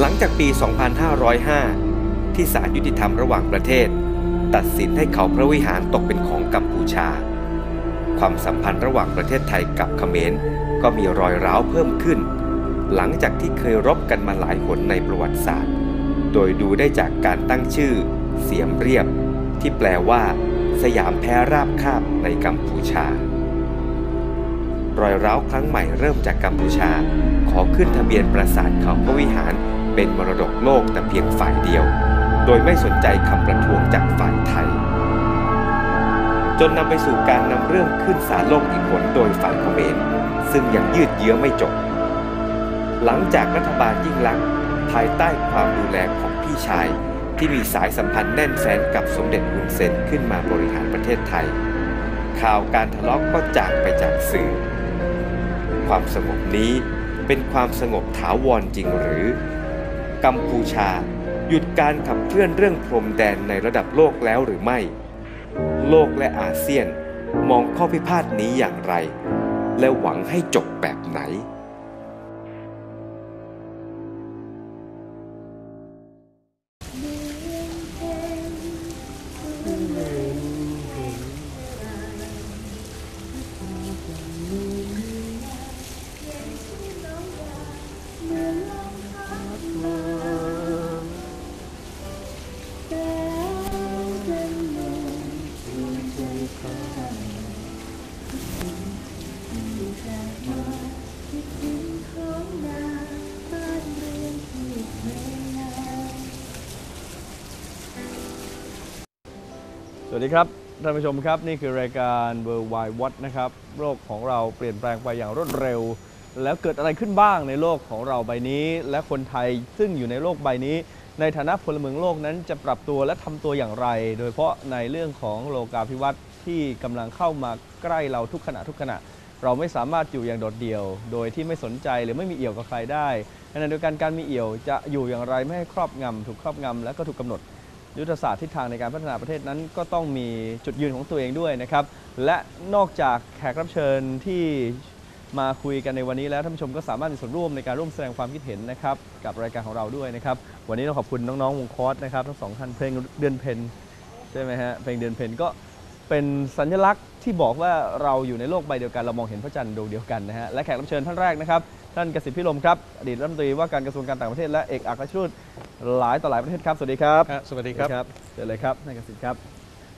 หลังจากปี 2505 ที่ศาลยุติธรรมระหว่างประเทศ ตัดสินให้เขาพระวิหารตกเป็นของกัมพูชา ความสัมพันธ์ระหว่างประเทศไทยกับเขมรก็มีรอยร้าวเพิ่มขึ้น หลังจากที่เคยรบกันมาหลายหนในประวัติศาสตร์ โดยดูได้จากการตั้งชื่อ เสียมเรียบ ที่แปลว่า สยามแพ้ราบคาบในกัมพูชา รอยร้าวครั้งใหม่เริ่มจากกัมพูชา ขอขึ้นทะเบียนปราสาทเขาพระวิหารเป็นมรดกโลกแต่เพียงฝ่ายเดียว โดยไม่สนใจคำประท้วงจากฝ่ายไทย จนนำไปสู่การนำเรื่องขึ้นศาลโลกอีกหนโดยฝ่ายเขมรซึ่งยังยืดเยื้อไม่จบ หลังจากรัฐบาลยิ่งลักษณ์ภายใต้ความดูแลของพี่ชาย ที่มีสายสัมพันธ์แน่นแฟ้นกับสมเด็จฮุนเซนขึ้นมาบริหารประเทศไทย ข่าวการทะเลาะกก็จางไปจากสื่อ ความสงบนี้เป็นความสงบถาวรจริงหรือ กัมพูชา หยุดการขับเคลื่อนเรื่องพรมแดนในระดับโลกแล้วหรือไม่ โลกและอาเซียนมองข้อพิพาทนี้อย่างไร และหวังให้จบแบบ วัสดีครับท่านผู้ชมครับ นี่คือรายการ World Wide Watch นะครับ โลกของเราเปลี่ยนแปลงไปอย่างรวดเร็ว แล้วเกิดอะไรขึ้นบ้างในโลกของเราใบนี้ และคนไทยซึ่งอยู่ในโลกใบนี้ ในฐานะพลเมืองโลกนั้นจะปรับตัวและทำตัวอย่างไร โดยเฉพาะในเรื่องของโลกาภิวัตน์ที่กำลังเข้ามาใกล้เราทุกขณะทุกขณะ เราไม่สามารถอยู่อย่างโดดเดี่ยว โดยที่ไม่สนใจหรือไม่มีเอี่ยวกับใครได้ขณะเดียวกันการมีเอี่ยวจะอยู่อย่างไรไม่ให้ครอบงำถูกครอบงำและก็ถูกกำหนด ยุทธศาสตร์ทิศทางในการพัฒนาประเทศนั้นก็ต้องมีจุดยืนของตัวเองด้วยนะครับ และนอกจากแขกรับเชิญที่มาคุยกันในวันนี้แล้วท่านผู้ชมก็สามารถมีส่วนร่วมในการร่วมแสดงความคิดเห็นนะครับกับรายการของเราด้วยนะครับวันนี้ต้องขอบคุณน้องๆวงคอร์สนะครับทั้งสองท่านเพลงเดือนเพ็ญใช่ไหมฮะเพลงเดือนเพ็ญก็เป็นสัญลักษณ์ที่บอกว่าเราอยู่ในโลกใบเดียวกันเรามองเห็นพระจันทร์ดวงเดียวกันนะฮะและแขกรับเชิญท่านแรกนะครับ ท่านกสิทธิ์พิรมครับอดีตรัฐมนตรีว่าการกระทรวงการต่างประเทศและเอกอัครราชทูตหลายต่อหลายประเทศครับ สวัสดีครับครับสวัสดีครับเชิญเลยครับท่านกสิทธิ์ครับ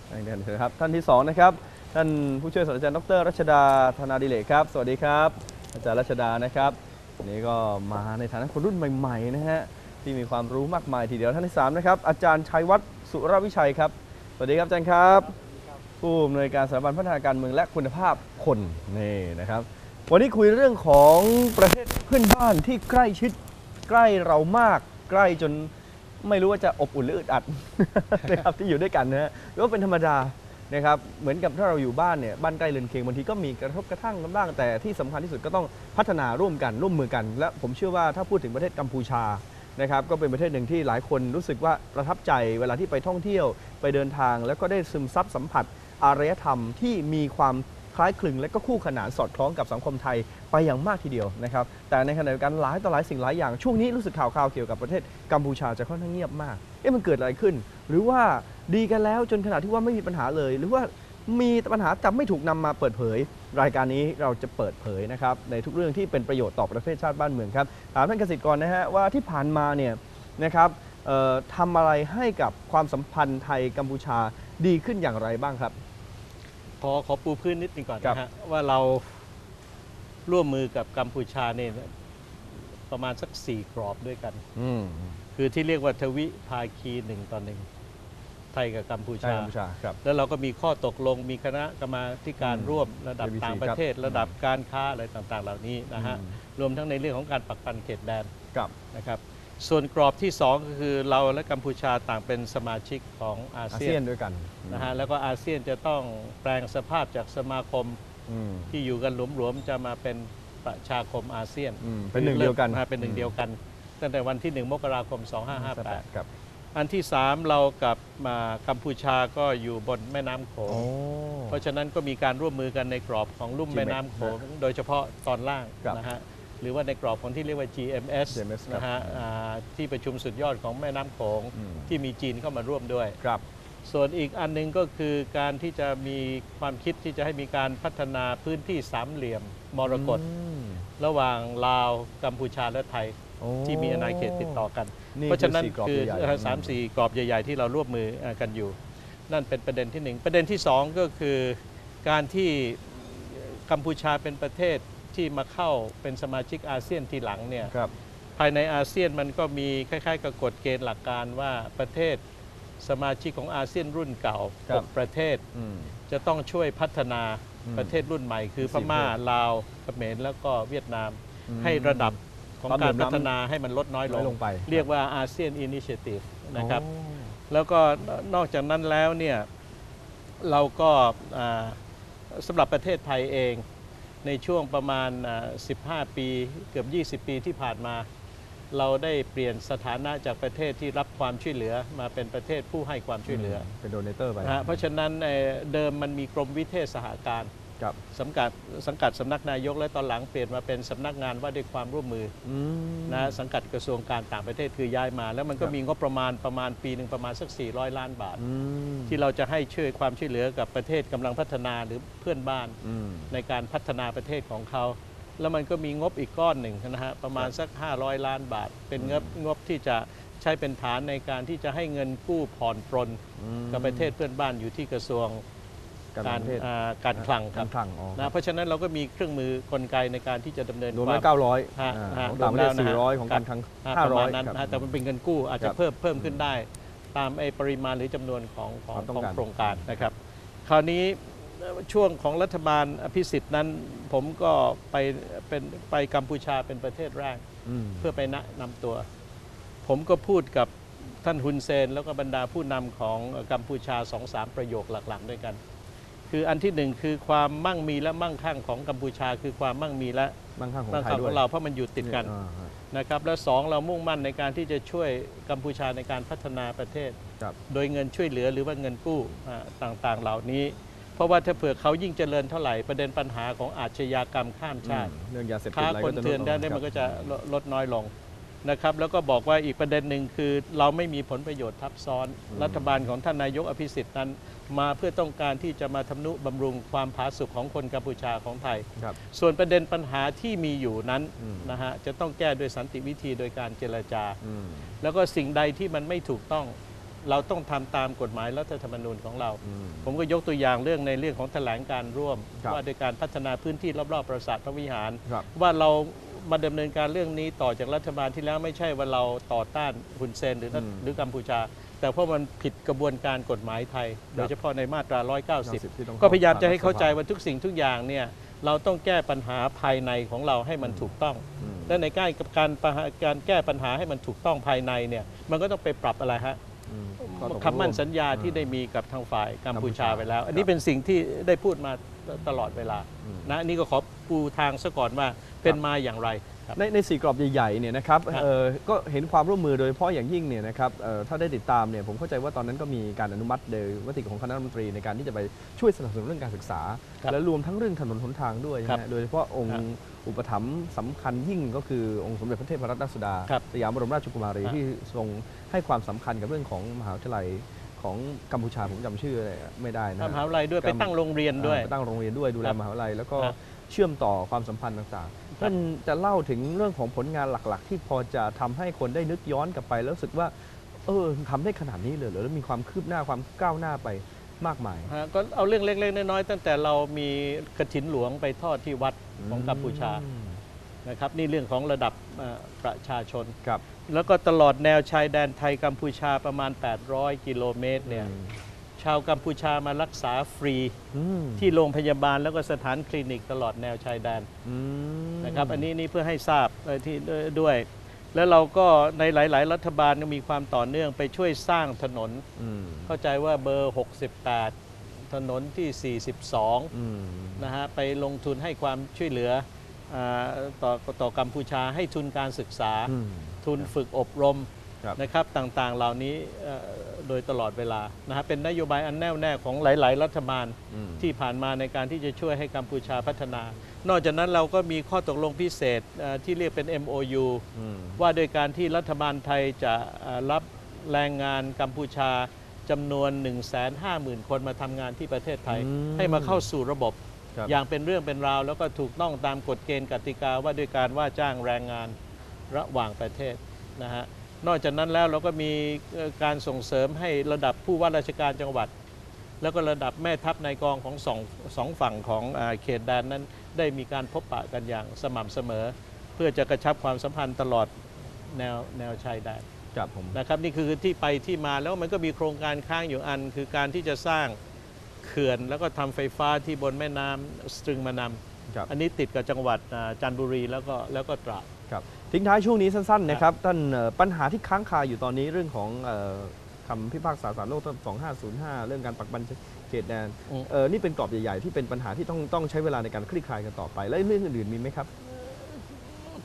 ท่านเดินเชิญครับ ท่านที่สองนะครับ ท่านผู้ช่วยศาสตราจารย์ดรรัชดาธนาดิเลกครับ สวัสดีครับ อาจารย์รัชดานะครับวันนี้ก็มาในฐานะคนรุ่นใหม่ๆนะฮะที่มีความรู้มากมายทีเดียวท่านที่สามนะครับอาจารย์ชัยวัฒน์สุรวิชัยครับ สวัสดีครับอาจารย์ครับผู้อำนวยการสถาบันพัฒนาการเมืองและคุณภาพคนนี่นะครับ วันนี้คุยเรื่องของประเทศเพื่อนบ้านที่ใกล้ชิดใกล้เรามากใกล้จนไม่รู้ว่าจะอบอุ่นหรืออึดอัด นะครับที่อยู่ด้วยกันนะฮะก็เป็นธรรมดานะครับเหมือนกับถ้าเราอยู่บ้านเนี่ยบ้านใกล้เรือนเคียงบางทีก็มีกระทบกระทั่งกันบ้างแต่ที่สำคัญที่สุดก็ต้องพัฒนาร่วมกันร่วมมือกัน และผมเชื่อว่าถ้าพูดถึงประเทศกัมพูชานะครับก็เป็นประเทศหนึ่งที่หลายคนรู้สึกว่าประทับใจเวลาที่ไปท่องเที่ยวไปเดินทาง แล้วก็ได้ซึมซับสัมผัสอารยธรรมที่มีความ คล้ายคลึง และก็คู่ขนานสอดคล้องกับสังคมไทยไปอย่างมากทีเดียวนะครับแต่ในขณะเดียวกันหลายต่อหลายสิ่งหลายอย่างช่วงนี้รู้สึกข่าวคราวเกี่ยวกับประเทศกัมพูชาจะค่อนข้างเงียบมากเอ๊ะมันเกิดอะไรขึ้น หรือว่าดีกันแล้วจนขนาดที่ว่าไม่มีปัญหาเลย หรือว่ามีปัญหาแต่ไม่ถูกนำมาเปิดเผย รายการนี้เราจะเปิดเผยนะครับในทุกเรื่องที่เป็นประโยชน์ต่อประเทศชาติบ้านเมืองครับถามท่านเกษตรกรนะฮะว่าที่ผ่านมาเนี่ยนะครับทำอะไรให้กับความสัมพันธ์ไทยกัมพูชาดีขึ้นอย่างไรบ้างครับ ขอขอปูพื้นนิดหนึงก่อนครับนะฮะว่าเราร่วมมือกับกัมพูชาเนี่ยประมาณสักสี่กรอบด้วยกันอืมคือที่เรียกว่าทวิภาคีหนึ่งต่อหนึ่งไทยกับกัมพูใช่ชากัมพูชาครับแล้วเราก็มีข้อตกลงมีคณะกรรมาธิการอืมร่วมระดับ ABC ต่างประเทศครับระดับการค้าอะไรต่างๆ เหล่านี้นะฮะอืมรวมทั้งในเรื่องของการปักปันเขตแดนกับนะครับ ส่วนกรอบที่สองก็คือเราและกัมพูชาต่างเป็นสมาชิกของอาอาเซีเซียยนนด้วยกันนะฮะแล้วก็อาเซียนจะต้องแปลงสภาพจากสมาคมอืม ที่อยู่กันหลวมๆจะมาเป็นประชาคมอาเซียนอืมเป็นหนึ่งเดียวกัน อ่าเป็นหนึ่งเดียวกัน ตั้งแต่วันที่ 1 มกราคม 2558 ครับ อันที่ 3 เรากับมากัมพูชาก็อยู่บนแม่น้ำโขงโอ้เพราะฉะนั้นก็มีการร่วมมือกันในกรอบของลุ่ม GMS แม่น้ำโขง โดยเฉพาะตอนล่างครับ นะฮะ หรือว่าในกรอบของที่เรียกว่า GMS, GMS ครับนะฮะอ่าที่ประชุมสุดยอดของแม่น้ำโขงอืม ที่มีจีนเข้ามาร่วมด้วย ครับ ส่วนอีกอันหนึงก็คือการที่จะมีความคิดที่จะให้มีการพัฒนาพื้นที่สามเหลี่ยมมรกตอืมระหว่างลาวกัมพูชาและไทยโอ้ที่มีอาณาเขตติดต่อกัน นี่เพราะฉะนั้นคือสี่กรอบคือใหญ่ๆ เอ่อสามสี่กรอบใหญ่ ๆ ที่เราร่วมมือเอ่อกันอยู่ นั่นเป็นประเด็นที่หนึ่งประเด็นที่สองก็คือการที่กัมพูชาเป็นประเทศ ที่มาเข้าเป็นสมาชิกอาเซียนทีหลังเนี่ยครับ ภายในอาเซียนมันก็มีคล้ายๆ กับกฎเกณฑ์หลักการว่าประเทศสมาชิกของอาเซียนรุ่นเก่าครับหกประเทศ อืม จะต้องช่วยพัฒนาอืมประเทศรุ่นใหม่ คือพสี่ม่าประเทศลาวเขมรแล้วก็เวียดนาม อืมให้ระดับของความการเหลื่อมล้ำพัฒนาให้มันลดน้อยลน้อยงลงไป เรียกว่าอาเซียนอินิเชทีฟนะครับ โอ้ แล้วก็นอกจากนั้นแล้วเนี่ยเราก็อ่าสำหรับประเทศไทยเอง ในช่วงประมาณอ่า15 ปีเกือบ 20 ปีที่ผ่านมา เราได้เปลี่ยนสถานะจากประเทศที่รับความช่วยเหลือมาเป็นประเทศผู้ให้ความช่วยเหลือเป็นโดเนเตอร์ไปนะฮะเพราะฉะนั้นเอ่อเดิมมันมีกรมวิเทศสหการ ครับสังกัดสังกัดสำนักนายกและตอนหลังเปลี่ยนมาเป็นสำนักงานว่าด้วยความร่วมมืออืม นะสังกัดกระทรวงการต่างประเทศคือย้ายมา แล้วมันก็ครับ มีงบประมาณประมาณปีหนึ่งประมาณสัก 400 ล้านบาท อืมที่เราจะให้ช่วยความช่วยเหลือกับประเทศกำลังพัฒนาหรือเพื่อนบ้าน อืม ในการพัฒนาประเทศของเขา แล้วมันก็มีงบอีกก้อนหนึ่งนะฮะ ประมาณสัก 500 ล้านบาท เป็นงบงบที่จะใช้เป็นฐานในการที่จะให้เงินกู้ผ่อนปรนอืมกับประเทศเพื่อนบ้านอยู่ที่กระทรวง การการประเทศอ่าการคลังคการับรคลังอ๋อนะเพราะฉะนั้นเราก็มีเครื่องมือกลไกในการที่จะดำเนินรวมควาแล้วมเก้าร้อยฮะฮะของต่างประเทศรวมแล้วนะฮะสี่ร้อยของการคลังอ่าห้าประร้อมายณนั้นครับนะแต่มันเป็นเงินกู้อาจจะครับเพิ่มเพิ่มขึ้นได้ ตามไอ้ปริมาณหรือจำนวนของของความต้องของการ โครงการนะครับ คราวนี้เอ่อช่วงของรัฐบาลอภิสิทธิ์นั้น ผมก็ไปเป็นไปกัมพูชาเป็นประเทศแรก อืม เพื่อไปแนะนำตัว ผมก็พูดกับท่านฮุนเซน แล้วก็บรรดาผู้นำของกัมพูชาสองสามประโยคหลัก ๆ ด้วยกัน คืออันที่หนึ่งคือความมั่งมีและมั่งคั่งของกัมพูชา คือความมั่งมีและมั่งคั่งของมั่งไทยคั่งด้ขวยองเราเพราะมันอยู่ติดกันอ่าฮะ นะครับและสองเรามุ่งมั่นในการที่จะช่วยกัมพูชาในการพัฒนาประเทศ ครับ โดยเงินช่วยเหลือหรือว่าเงินกู้อ่าต่างๆ เหล่านี้ เพราะว่าถ้าเผื่อเขายิ่งเจริญเท่าไหร่ประเด็นปัญหาของอาชญากรรมข้ามชาติ อืมเรื่องยาเสพติดค้าอะไรคนก็จะเถื่อนลได้ลงเนี่ยมันก็ครับจะลดลดน้อยลงนะครับ แล้วก็บอกว่าอีกประเด็นหนึ่งคือเราไม่มีผลประโยชน์ทับซ้อน รัฐบาลของท่านนายกอภิสิทธิ์นั้น มาเพื่อต้องการที่จะมาทำนุบำรุงความผาสุกของคนกัมพูชาของไทย ครับ ส่วนประเด็นปัญหาที่มีอยู่นั้นอืม นะฮะจะต้องแก้โดยสันติวิธีโดยการเจรจา อืมแล้วก็สิ่งใดที่มันไม่ถูกต้อง เราต้องทำตามกฎหมายรัฐธรรมนูญของเรา อืม ผมก็ยกตัวอย่างเรื่องในเรื่องของแถลงการร่วม ครับว่าโดยการพัฒนาพื้นที่รอบๆปราสาทพระวิหาร ครับ ว่าเรามาดำเนินการเรื่องนี้ต่อจากรัฐบาลที่แล้วไม่ใช่ว่าเราต่อต้านฮุนเซนหรือรัฐอืมหรือกัมพูชา แต่เพราะมันผิดกระบวนการกฎหมายไทย โดยเฉพาะในมาตราที่ต้อง190 ก็พยายามจะให้เข้าใจผ่นว่าทุกสิ่งทุกอย่างเนี่ยเราต้องแก้ปัญหาภายในของเราให้มันถูกต้องอืมและในการการปัญหาการแก้ปัญหาให้มันถูกต้องภายในเนี่ยมันก็ต้องไปปรับอะไรฮะอืมข้อตกลงคำมั่นสัญญาที่อืมได้มีกับทางฝ่ายกัมพูชากัมพูชาไปแล้ว อันคนี้รับเป็นสิ่งที่ได้พูดมาตลอดเวลาอืมนะอันนี่ก็ขอปูทางซะก่อนว่าเป็นมาอย่างไรครับ ในในสี่กรอบใหญ่ๆเนี่ยนะครับครับเอ่อก็เห็นความร่วมมือโดยเฉพาะอย่างยิ่งเนี่ยนะครับเอ่อถ้าได้ติดตามเนี่ยผมเข้าใจว่าตอนนั้นก็มีการอนุมัติโดยมติของคณะรัฐมนตรีในการที่จะไปช่วยสนับสนุนเรื่องการศึกษาครับและรวมทั้งเรื่องถนนหนทางด้วยครับนะฮะโดยเฉพาะองครัค์บอุปถัมภ์สำคัญยิ่งก็คือองค์สมเด็จพระเทพรัตนราชสุดาครับสยามบรมราชกุมารีครับที่ทรงให้ความสำคัญกับเรื่องของมหาวิทยาลัยของกัมพูชาผมจำชื่อไม่ได้นะทำมหาวิทยาลัยด้วยกัไปมตั้งโรงเรียนด้วยอ่าตั้งโรงเรียนด้วยดูแลครับมหาวิทยาลัยแล้วก็ครับเชื่อมต่อความสัมพันธ์ต่างๆ ท่านจะเล่าถึงเรื่องของผลงานหลัก ๆ ที่พอจะทำให้คนได้นึกย้อนกลับไป แล้วรู้สึกว่า เออทำได้ขนาดนี้เลยเหรอแล้วมีความคืบหน้าความก้าวหน้าไปมากมายฮะก็เอาเรื่องเล็กๆน้อยๆตั้งแต่เรามีกระถินหลวงไปทอดที่วัดของกัมพูชาอืมนะครับนี่เรื่องของระดับเอ่อประชาชนครับแล้วก็ตลอดแนวชายแดนไทยกัมพูชาประมาณ 800 กิโลเมตรเนี่ยชาวกัมพูชามารักษาฟรีอืมที่โรงพยาบาลแล้วก็สถานคลินิกตลอดแนวชายแดนอืมนะครับอันนี้นี่เพื่อให้ทราบเอ่อที่ด้วยด้วย แล้วเราก็ในหลาย ๆ รัฐบาลก็มีความต่อเนื่องไปช่วยสร้างถนนอืมเข้าใจว่าเบอร์ 68 ถนนที่ 42อืมนะฮะไปลงทุนให้ความช่วยเหลืออาต่อต่อกัมพูชาให้ทุนการศึกษาอืมทุนฝึกอบรมครับ นะครับต่างๆเหล่านี้เอ่อโดยตลอดเวลานะฮะเป็นนโยบายอันแน่วแน่ของหลาย ๆ รัฐบาลอืมที่ผ่านมาในการที่จะช่วยให้กัมพูชาพัฒนา นอกจากนั้นเราก็มีข้อตกลงพิเศษเอ่อที่เรียกเป็น MOU อืมว่าโดยการที่รัฐบาลไทยจะเอ่อรับแรงงานกัมพูชาจำนวน 150,000 คนมาทำงานที่ประเทศไทยอืมให้มาเข้าสู่ระบบครับอย่างเป็นเรื่องเป็นราว แล้วก็ถูกต้องตามกฎเกณฑ์กติกาว่าด้วยการว่าจ้างแรงงานระหว่างประเทศนะฮะ นอกจากนั้นแล้วเราก็มีเอ่อการส่งเสริมให้ระดับผู้ว่าราชการจังหวัด แล้วก็ระดับแม่ทัพนายกองของสองสองฝั่งของอาเขตแดนนั้น ได้มีการพบปะกันอย่างสม่ำเสมอ เพื่อจะกระชับความสัมพันธ์ตลอดแนวแนวชายแดนครับผมนะครับนี่คือที่ไปที่มาแล้วมันก็มีโครงการค้างอยู่อัน คือการที่จะสร้างเขื่อนแล้วก็ทำไฟฟ้าที่บนแม่น้ำสตรึงมานำครับอันนี้ติดกับจังหวัดอ่าจันทบุรีแล้วก็แล้วก็ตราดครับ ทิ้งท้ายช่วงนี้สั้นๆนะครับท่านเอ่อปัญหาที่ค้างคาอยู่ตอนนี้เรื่องของเอ่อคำพิพากษาศาลโลก2505 เรื่องการปักบันเขตแดนอืมเออนี่เป็นกรอบใหญ่ๆ ที่เป็นปัญหาที่ต้องต้องใช้เวลาในการคลี่คลายกันต่อไป และเรื่องอื่นๆมีไหมครับ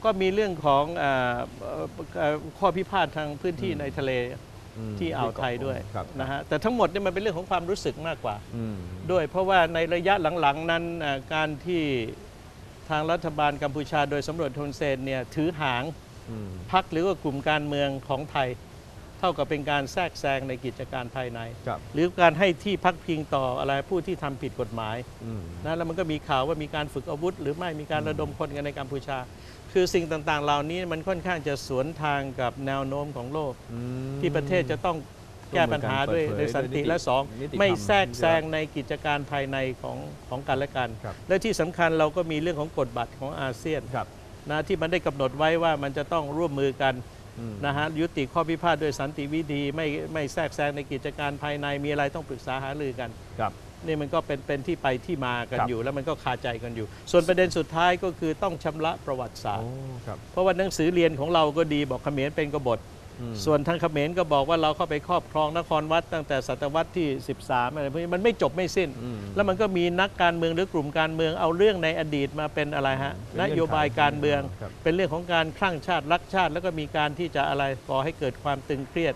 ก็มีเรื่องของอ่าเอ่อเอ่อข้อพิพาททางพื้นที่อืมในทะเลมที่อ่าวไทยด้วยครับนะฮะแต่ทั้งหมดเนี่ยมันเป็นเรื่องของความรู้สึกมากกว่าอืมด้วย เพราะว่าในระยะหลังๆนั้นอ่าการที่ ทางรัฐบาลกัมพูชาโดยสำรวจทุนเซนเนี่ยถือหางอืมพักหรือว่ากลุ่มการเมืองของไทย เท่ากับเป็นการแทรกแซงในกิจการภายในครับหรือการให้ที่พักพิงต่ออะไรผู้ที่ทำผิดกฎหมายอืมนะแล้วมันก็มีข่าวว่ามีการฝึกอาวุธ หรือไม่มีการระดมคนกันในกัมพูชา คือสิ่งต่างๆ เหล่านี้มันค่อนข้างจะสวนทางกับแนวโน้มของโลกอืมที่ประเทศจะต้อง แก้ปัญหาด้วยร่วมมือกันโดยสันติเปิดเผยและสองนิติธรรมไม่แทรกแซงในกิจการภายในของของกันและกันครับและที่สำคัญเราก็มีเรื่องของกฎบัตรของอาเซียนครับนะที่มันได้กำหนดไว้ว่ามันจะต้องร่วมมือกันอืมนะฮะยุติข้อพิพาทด้วยสันติวิธีไม่ไม่แทรกแซงในกิจการภายในมีอะไรต้องปรึกษาหารือกันครับนี่มันก็เป็นเป็นที่ไปที่มากันครับอยู่ แล้วมันก็คาใจกันอยู่ ส่วนประเด็นสุดท้ายก็คือต้องชำระประวัติศาสตโอ้ร์ครับเพราะว่าหนังสือเรียนของเราก็ดีบอกเขมรเป็นกบฏอืม ส่วนทางเขมรก็บอกว่าเราเข้าไปครอบครองนครวัดตั้งแต่ศตวรรษที่ 13อะไรพวกนี้มันไม่จบไม่สิ้นอืมแล้วมันก็มีนักการเมืองหรือกลุ่มการเมืองเอาเรื่องในอดีตมาเป็นอะไรฮะเป็นนเงื่อนไขโยบายการเมืองครับเป็นเรื่องของการคลั่งชาติรักชาติ แล้วก็มีการที่จะอะไรก่อให้เกิดความตึงเครียด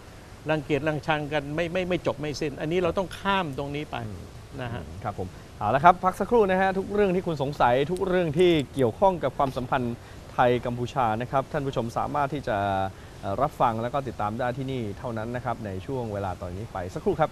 รังเกียจรังชังกันไม่ไม่ไม่จบไม่สิ้น อันนี้เราต้องข้ามตรงนี้ไปอืมนะฮะครับผมเอาละครับพักสักครู่นะฮะทุกเรื่องที่คุณสงสัยทุกเรื่องที่เกี่ยวข้องกับความสัมพันธ์ไทยกัมพูชานะครับท่านผู้ชมสามารถที่จะเอ่อ รับฟังแล้วก็ติดตามได้ที่นี่เท่านั้นนะครับในช่วงเวลาตอนนี้ไปสักครู่ครับ